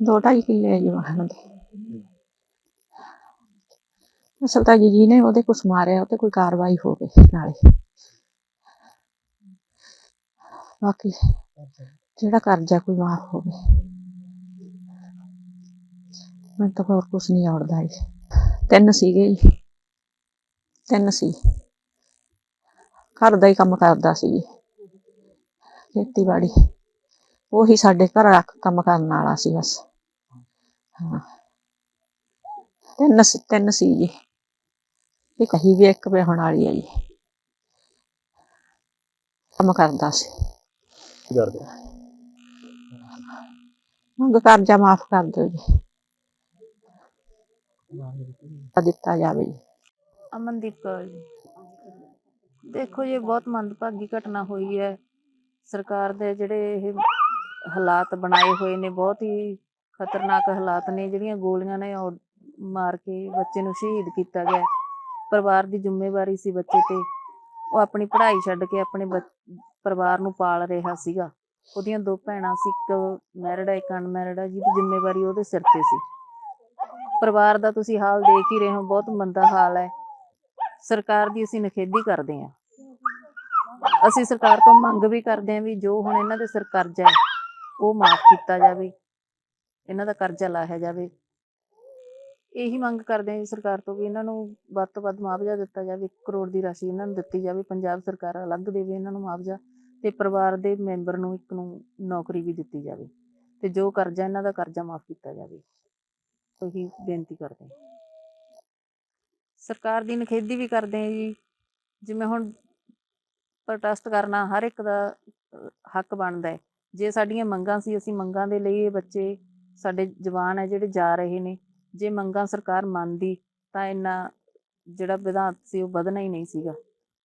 ਦੋ ਢਾਈ ਕਿੱਲੇ ਆ ਜੀ ਵਾਹਣ ਦੇ। ਅਸਲ ਤਾਂ ਜੀ ਨੇ ਉਹਦੇ ਕੁਛ ਮਾਰਿਆ ਉਹ ਤੇ ਕੋਈ ਕਾਰਵਾਈ ਹੋਵੇ ਨਾਲੇ। ਬਾਕੀ ਜਿਹੜਾ ਕਰਜ਼ਾ ਕੋਈ ਮਾਫ ਹੋਵੇ, ਮੈਨੂੰ ਤਾਂ ਹੋਰ ਕੁਛ ਨਹੀਂ ਆਉੜਦਾ ਜੀ। ਤਿੰਨ ਸੀਗੇ ਜੀ। ਤਿੰਨ ਸੀ। ਘਰ ਦਾ ਹੀ ਕੰਮ ਕਰਦਾ ਸੀ ਜੀ। ਖੇਤੀਬਾੜੀ। ਉਹੀ ਸਾਡੇ ਘਰ ਕੰਮ ਕਰਨ ਵਾਲਾ ਸੀ ਬਸ। ਤਿੰਨ ਸੀ ਤਿੰਨ ਸੀ ਜੀ। ਇਹ ਕਹੀ ਵੀ ਇੱਕ ਵਿਆਹਣ ਵਾਲੀ ਹੈ ਜੀ। ਕੰਮ ਕਰਦਾ ਸੀ। ਕੀ ਕਰਦੇ? ਮੰਗ ਕਰਜ਼ਾ ਮਾਫ ਕਰ ਦਿਓ ਜੀ। ਦਿੱਤਾ ਜਾਵੇ ਜੀ। ਅਮਨਦੀਪ ਕੌਰ ਜੀ ਦੇਖੋ ਜੀ ਇਹ ਬਹੁਤ ਮੰਦਭਾਗੀ ਘਟਨਾ ਹੋਈ ਹੈ। ਸਰਕਾਰ ਦੇ ਜਿਹੜੇ ਇਹ ਹਾਲਾਤ ਬਣਾਏ ਹੋਏ ਨੇ ਬਹੁਤ ਹੀ ਖਤਰਨਾਕ ਹਾਲਾਤ ਨੇ, ਜਿਹੜੀਆਂ ਗੋਲੀਆਂ ਨੇ ਮਾਰ ਕੇ ਬੱਚੇ ਨੂੰ ਸ਼ਹੀਦ ਕੀਤਾ ਗਿਆ। ਪਰਿਵਾਰ ਦੀ ਜ਼ਿੰਮੇਵਾਰੀ ਸੀ ਬੱਚੇ ਤੇ। ਉਹ ਆਪਣੀ ਪੜ੍ਹਾਈ ਛੱਡ ਕੇ ਆਪਣੇ ਬੱਚ- ਪਰਿਵਾਰ ਨੂੰ ਪਾਲ ਰਿਹਾ ਸੀਗਾ। ਉਹਦੀਆਂ ਦੋ ਭੈਣਾਂ ਸੀ, ਇੱਕ ਮੈਰਿਡ ਹੈ ਇੱਕ ਅਨਮੈਰਿਡ ਹੈ ਜਿਹਦੀ ਜ਼ਿੰਮੇਵਾਰੀ ਉਹਦੇ ਸਿਰ ਤੇ ਸੀ। ਪਰਿਵਾਰ ਦਾ ਤੁਸੀਂ ਹਾਲ ਦੇਖ ਹੀ ਰਹੇ ਹੋ, ਬਹੁਤ ਮੰਦਾ ਹਾਲ ਹੈ। ਸਰਕਾਰ ਦੀ ਅਸੀਂ ਨਿਖੇਧੀ ਕਰਦੇ ਹਾਂ। ਅਸੀਂ ਸਰਕਾਰ ਤੋਂ ਮੰਗ ਵੀ ਕਰਦੇ ਹਾਂ ਵੀ ਜੋ ਹੁਣ ਇਹਨਾਂ ਦੇ ਸਿਰ ਕਰਜ਼ਾ ਹੈ, ਉਹ ਮਾਫ ਕੀਤਾ ਜਾਵੇ। ਇਹਨਾਂ ਦਾ ਕਰਜ਼ਾ ਲਾਇਆ ਜਾਵੇ। ਇਹੀ ਮੰਗ ਕਰਦੇ ਹਾਂ ਜੀ ਸਰਕਾਰ ਤੋਂ ਵੀ ਇਹਨਾਂ ਨੂੰ ਵੱਧ ਤੋਂ ਵੱਧ ਮੁਆਵਜ਼ਾ ਦਿੱਤਾ ਜਾਵੇ। 1 ਕਰੋੜ ਦੀ ਰਾਸ਼ੀ ਇਹਨਾਂ ਨੂੰ ਦਿੱਤੀ ਜਾਵੇ। ਪੰਜਾਬ ਸਰਕਾਰ ਅਲੱਗ ਦੇਵੇ ਇਹਨਾਂ ਨੂੰ ਮੁਆਵਜ਼ਾ ਤੇ ਪਰਿਵਾਰ ਦੇ ਮੈਂਬਰ ਨੂੰ ਇੱਕ ਨੂੰ ਨੌਕਰੀ ਵੀ ਦਿੱਤੀ ਜਾਵੇ। ਤੇ ਜੋ ਕਰਜ਼ਾ ਇਹਨਾਂ ਦਾ ਕਰਜ਼ਾ ਮਾਫ ਕੀਤਾ ਜਾਵੇ। ਉਹੀ ਬੇਨਤੀ ਕਰਦੇ ਹਾਂ। ਸਰਕਾਰ ਦੀ ਨਿਖੇਧੀ ਵੀ ਕਰਦੇ ਹਾਂ ਜੀ। ਜਿਵੇਂ ਹੁਣ ਪ੍ਰੋਟੈਸਟ ਕਰਨਾ ਹਰ ਇੱਕ ਦਾ ਹੱਕ ਬਣਦਾ ਹੈ। ਜੇ ਸਾਡੀਆਂ ਮੰਗਾਂ ਸੀ, ਅਸੀਂ ਮੰਗਾਂ ਦੇ ਲਈ ਇਹ ਬੱਚੇ ਸਾਡੇ ਜਵਾਨ ਹੈ ਜਿਹੜੇ ਜਾ ਰਹੇ ਨੇ, ਜੇ ਮੰਗਾਂ ਸਰਕਾਰ ਮੰਨਦੀ ਤਾਂ ਇੰਨਾ ਜਿਹੜਾ ਵਿਧਾਨ ਸੀ ਉਹ ਵਧਣਾ ਹੀ ਨਹੀਂ ਸੀਗਾ।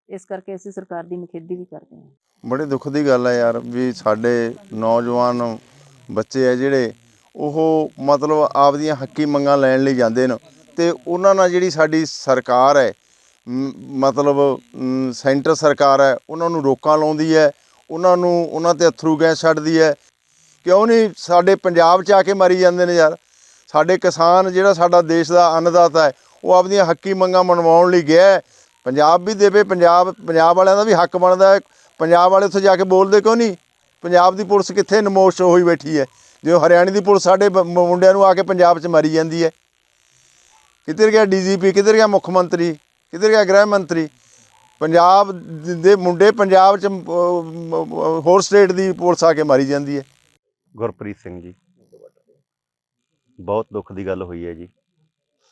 ਇਸ ਕਰਕੇ ਅਸੀਂ ਸਰਕਾਰ ਦੀ ਨਿਖੇਧੀ ਵੀ ਕਰਦੇ ਹਾਂ। ਬੜੇ ਦੁੱਖ ਦੀ ਗੱਲ ਹੈ ਯਾਰ ਵੀ ਸਾਡੇ ਨੌਜਵਾਨ ਬੱਚੇ ਆ ਜਿਹੜੇ, ਉਹ ਮਤਲਬ ਆਪਦੀਆਂ ਹੱਕੀ ਮੰਗਾਂ ਲੈਣ ਲਈ ਜਾਂਦੇ ਨੇ ਤੇ ਉਹਨਾਂ ਨਾਲ ਜਿਹੜੀ ਸਾਡੀ ਸਰਕਾਰ ਹੈ ਮਤਲਬ ਸੈਂਟਰ ਸਰਕਾਰ ਹੈ, ਉਹਨਾਂ ਨੂੰ ਰੋਕਾਂ ਲਾਉਂਦੀ ਹੈ, ਉਹਨਾਂ ਨੂੰ, ਉਹਨਾਂ ਤੇ ਅਥਰੂ ਗੈਸ ਛੱਡਦੀ ਹੈ। ਕਿਉਂ ਨਹੀਂ ਸਾਡੇ ਪੰਜਾਬ 'ਚ ਆ ਕੇ ਮਰੀ ਜਾਂਦੇ ਨੇ ਯਾਰ? ਸਾਡੇ ਕਿਸਾਨ ਜਿਹੜਾ ਸਾਡਾ ਦੇਸ਼ ਦਾ ਅੰਨਦਾਤਾ ਹੈ, ਉਹ ਆਪਦੀਆਂ ਹੱਕੀ ਮੰਗਾਂ ਮਨਵਾਉਣ ਲਈ ਗਿਆ ਹੈ। ਪੰਜਾਬ ਵੀ ਦੇਵੇ, ਪੰਜਾਬ ਪੰਜਾਬ ਵਾਲਿਆਂ ਦਾ ਵੀ ਹੱਕ ਬਣਦਾ ਹੈ। ਪੰਜਾਬ ਵਾਲੇ ਉੱਥੇ ਜਾ ਕੇ ਬੋਲਦੇ ਕਿਉਂ ਨਹੀਂ? ਪੰਜਾਬ ਦੀ ਪੁਲਿਸ ਕਿੱਥੇ ਨਮੋਸ਼ ਹੋਈ ਬੈਠੀ ਹੈ? ਜਿਵੇਂ ਹਰਿਆਣੇ ਦੀ ਪੁਲਿਸ ਸਾਡੇ ਮੁੰਡਿਆਂ ਨੂੰ ਆ ਕੇ ਪੰਜਾਬ 'ਚ ਮਾਰੀ ਜਾਂਦੀ ਹੈ। ਕਿੱਧਰ ਗਿਆ ਡੀਜੀਪੀ? ਕਿੱਧਰ ਗਿਆ ਮੁੱਖ ਮੰਤਰੀ? ਕਿੱਧਰ ਗਿਆ ਗ੍ਰਹਿ ਮੰਤਰੀ? ਪੰਜਾਬ ਦੇ ਮੁੰਡੇ ਪੰਜਾਬ 'ਚ ਹੋਰ ਸਟੇਟ ਦੀ ਪੁਲਿਸ ਆ ਕੇ ਮਾਰੀ ਜਾਂਦੀ ਹੈ। ਗੁਰਪ੍ਰੀਤ ਸਿੰਘ ਜੀ। ਬਹੁਤ ਦੁੱਖ ਦੀ ਗੱਲ ਹੋਈ ਹੈ ਜੀ।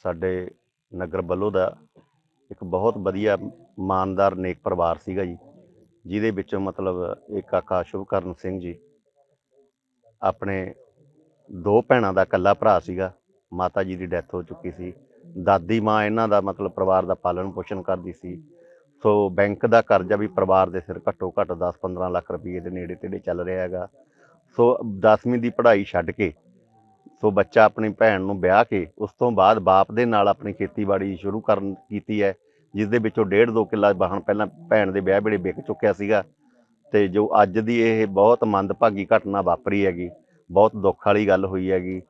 ਸਾਡੇ ਨਗਰ ਵੱਲੋਂ ਦਾ ਇੱਕ ਬਹੁਤ ਵਧੀਆ ਇਮਾਨਦਾਰ ਨੇਕ ਪਰਿਵਾਰ ਸੀਗਾ ਜੀ, ਜਿਹਦੇ ਵਿੱਚੋਂ ਮਤਲਬ ਇੱਕ ਕਾਕਾ ਸ਼ੁਭਕਰਨ ਸਿੰਘ ਜੀ, ਆਪਣੇ ਦੋ ਭੈਣਾਂ ਦਾ ਇਕੱਲਾ ਭਰਾ ਸੀਗਾ, ਮਾਤਾ ਜੀ ਦੀ ਡੈਥ ਹੋ ਚੁੱਕੀ ਸੀ। ਦਾਦੀ ਮਾਂ ਇਹਨਾਂ ਦਾ ਮਤਲਬ ਪਰਿਵਾਰ ਦਾ ਪਾਲਣ ਪੋਸ਼ਣ ਕਰਦੀ ਸੀ। ਸੋ ਬੈਂਕ ਦਾ ਕਰਜ਼ਾ ਵੀ ਪਰਿਵਾਰ ਦੇ ਸਿਰ ਘੱਟੋ ਘੱਟ 10-15 ਲੱਖ ਰੁਪਏ ਦੇ ਨੇੜੇ ਤੇੜੇ ਚੱਲ ਰਿਹਾ ਹੈਗਾ। ਸੋ 10ਵੀਂ ਦੀ ਪੜ੍ਹਾਈ ਛੱਡ ਕੇ, ਸੋ ਬੱਚਾ ਆਪਣੀ ਭੈਣ ਨੂੰ ਵਿਆਹ ਕੇ, ਉਸ ਤੋਂ ਬਾਅਦ ਬਾਪ ਦੇ ਨਾਲ ਆਪਣੀ ਖੇਤੀਬਾੜੀ ਸ਼ੁਰੂ ਕਰਨ ਕੀਤੀ ਹੈ ਜਿਸ ਦੇ ਵਿੱਚੋਂ ਡੇਢ ਦੋ ਕਿੱਲਾ ਵਾਹਣ ਪਹਿਲਾਂ ਭੈਣ ਦੇ ਵਿਆਹ ਵੇਲੇ ਵਿਕ ਚੁੱਕਿਆ ਸੀਗਾ। ਤੇ ਜੋ ਅੱਜ ਦੀ ਇਹ ਬਹੁਤ ਮੰਦਭਾਗੀ ਘਟਨਾ ਵਾਪਰੀ ਹੈਗੀ, ਬਹੁਤ ਦੁੱਖ ਵਾਲੀ ਗੱਲ ਹੋਈ ਹੈਗੀ।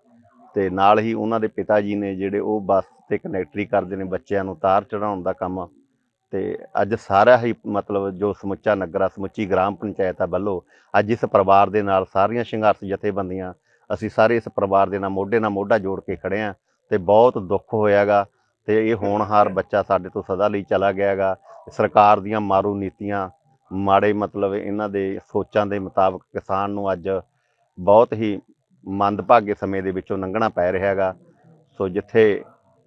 ਤੇ ਨਾਲ ਹੀ ਉਹਨਾਂ ਦੇ ਪਿਤਾ ਜੀ ਨੇ ਜਿਹੜੇ ਉਹ ਬੱਸ ਤੇ ਕਨੈਕਟਰੀ ਕਰਦੇ ਨੇ ਬੱਚਿਆਂ ਨੂੰ ਤਾਰ ਚੜਾਉਣ ਦਾ ਕੰਮ ਤੇ ਅੱਜ ਸਾਰਾ ਹੀ ਮਤਲਬ ਜੋ ਸਮੁੱਚਾ ਨਗਰਾ, ਸਮੁੱਚੀ ਗ੍ਰਾਮ ਪੰਚਾਇਤ ਆ ਵੱਲੋਂ ਅੱਜ ਇਸ ਪਰਿਵਾਰ ਦੇ ਨਾਲ ਸਾਰੀਆਂ ਸੰਘਰਸ਼ ਜਥੇਬੰਦੀਆਂ, ਅਸੀਂ ਸਾਰੇ ਇਸ ਪਰਿਵਾਰ ਦੇ ਨਾਲ ਮੋਢੇ ਨਾਲ ਮੋਢਾ ਜੋੜ ਕੇ ਖੜੇ ਆ ਤੇ ਬਹੁਤ ਦੁੱਖ ਹੋਇਆਗਾ ਤੇ ਇਹ ਹੋਣਹਾਰ ਬੱਚਾ ਸਾਡੇ ਤੋਂ ਸਦਾ ਲਈ ਚਲਾ ਗਿਆਗਾ। ਸਰਕਾਰ ਦੀਆਂ ਮਾਰੂ ਨੀਤੀਆਂ, ਮਾੜੇ ਮਤਲਬ ਇਹਨਾਂ ਦੇ ਸੋਚਾਂ ਦੇ ਮੁਤਾਬਕ ਕਿਸਾਨ ਨੂੰ ਅੱਜ ਬਹੁਤ ਹੀ ਮੰਦਭਾਗੇ ਸਮੇਂ ਦੇ ਵਿੱਚੋਂ ਲੰਘਣਾ ਪੈ ਰਿਹਾ ਹੈਗਾ ਸੋ ਜਿੱਥੇ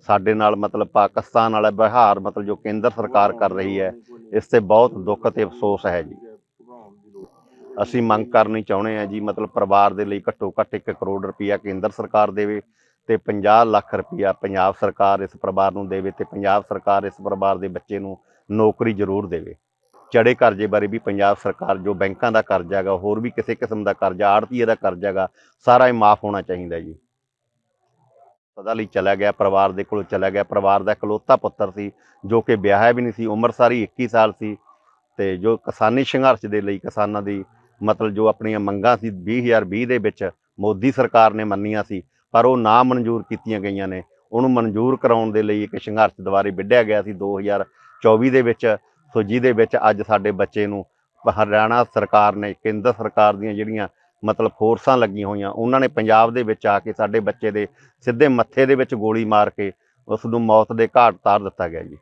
ਸਾਡੇ ਨਾਲ ਮਤਲਬ ਪਾਕਿਸਤਾਨ ਵਾਲਾ ਵਿਹਾਰ ਮਤਲਬ ਜੋ ਕੇਂਦਰ ਸਰਕਾਰ ਕਰ ਰਹੀ ਹੈ, ਇਸ ਤੇ ਬਹੁਤ ਦੁੱਖ ਤੇ ਅਫਸੋਸ ਹੈ ਜੀ। ਅਸੀਂ ਮੰਗ ਕਰਨੀ ਚਾਹੁੰਦੇ ਹਾਂ ਜੀ, ਮਤਲਬ ਪਰਿਵਾਰ ਦੇ ਲਈ ਘੱਟੋ ਘੱਟ 1 ਕਰੋੜ ਰੁਪਇਆ ਕੇਂਦਰ ਸਰਕਾਰ ਦੇਵੇ ਤੇ 50 ਲੱਖ ਰੁਪਇਆ ਪੰਜਾਬ ਸਰਕਾਰ ਇਸ ਪਰਿਵਾਰ ਨੂੰ ਦੇਵੇ ਤੇ ਪੰਜਾਬ ਸਰਕਾਰ ਇਸ ਪਰਿਵਾਰ ਦੇ ਬੱਚੇ ਨੂੰ ਨੌਕਰੀ ਜ਼ਰੂਰ ਦੇਵੇ। ਚੜੇ ਕਰਜ਼ੇ ਬਾਰੇ ਵੀ ਪੰਜਾਬ ਸਰਕਾਰ ਜੋ ਬੈਂਕਾਂ ਦਾ ਕਰਜ਼ਾ ਹੈਗਾ, ਹੋਰ ਵੀ ਕਿਸੇ ਕਿਸਮ ਦਾ ਕਰਜ਼ਾ, ਆੜਤੀਏ ਦਾ ਕਰਜ਼ਾ ਹੈਗਾ, ਸਾਰਾ ਇਹ ਮਾਫ ਹੋਣਾ ਚਾਹੀਦਾ ਜੀ। ਸਦਾ ਲਈ ਚਲਾ ਗਿਆ, ਪਰਿਵਾਰ ਦੇ ਕੋਲ ਚਲਾ ਗਿਆ। ਪਰਿਵਾਰ ਦਾ ਇਕਲੌਤਾ ਪੁੱਤਰ ਸੀ, ਜੋ ਕਿ ਵਿਆਹਿਆ ਵੀ ਨਹੀਂ ਸੀ, ਉਮਰ ਸਾਰੀ 21 ਸਾਲ ਸੀ ਤੇ ਜੋ ਕਿਸਾਨੀ ਸੰਘਰਸ਼ ਦੇ ਲਈ ਕਿਸਾਨਾਂ ਦੀ ਮਤਲਬ ਜੋ ਆਪਣੀਆਂ ਮੰਗਾਂ ਸੀ 2020 ਦੇ ਵਿੱਚ ਮੋਦੀ ਸਰਕਾਰ ਨੇ ਮੰਨੀਆਂ ਸੀ, ਪਰ ਉਹ ਨਾ ਮਨਜ਼ੂਰ ਕੀਤੀਆਂ ਗਈਆਂ ਨੇ। ਉਹਨੂੰ ਮਨਜ਼ੂਰ ਕਰਾਉਣ ਦੇ ਲਈ ਇੱਕ ਸੰਘਰਸ਼ ਦੁਆਰੇ ਵਿੱਢਿਆ ਗਿਆ ਸੀ 2024 ਦੇ ਵਿੱਚ। ਸੋ ਜਿਹਦੇ ਵਿੱਚ ਅੱਜ ਸਾਡੇ ਬੱਚੇ ਨੂੰ ਹਰਿਆਣਾ ਸਰਕਾਰ ਨੇ, ਕੇਂਦਰ ਸਰਕਾਰ ਦੀਆਂ ਜਿਹੜੀਆਂ ਮਤਲਬ ਫੋਰਸਾਂ ਲੱਗੀਆਂ ਹੋਈਆਂ, ਉਹਨਾਂ ਨੇ ਪੰਜਾਬ ਦੇ ਵਿੱਚ ਆ ਕੇ ਸਾਡੇ ਬੱਚੇ ਦੇ ਸਿੱਧੇ ਮੱਥੇ ਦੇ ਵਿੱਚ ਗੋਲੀ ਮਾਰ ਕੇ ਉਸ ਨੂੰ ਮੌਤ ਦੇ ਘਾਟ ਉਤਾਰ ਦਿੱਤਾ ਗਿਆ ਜੀ।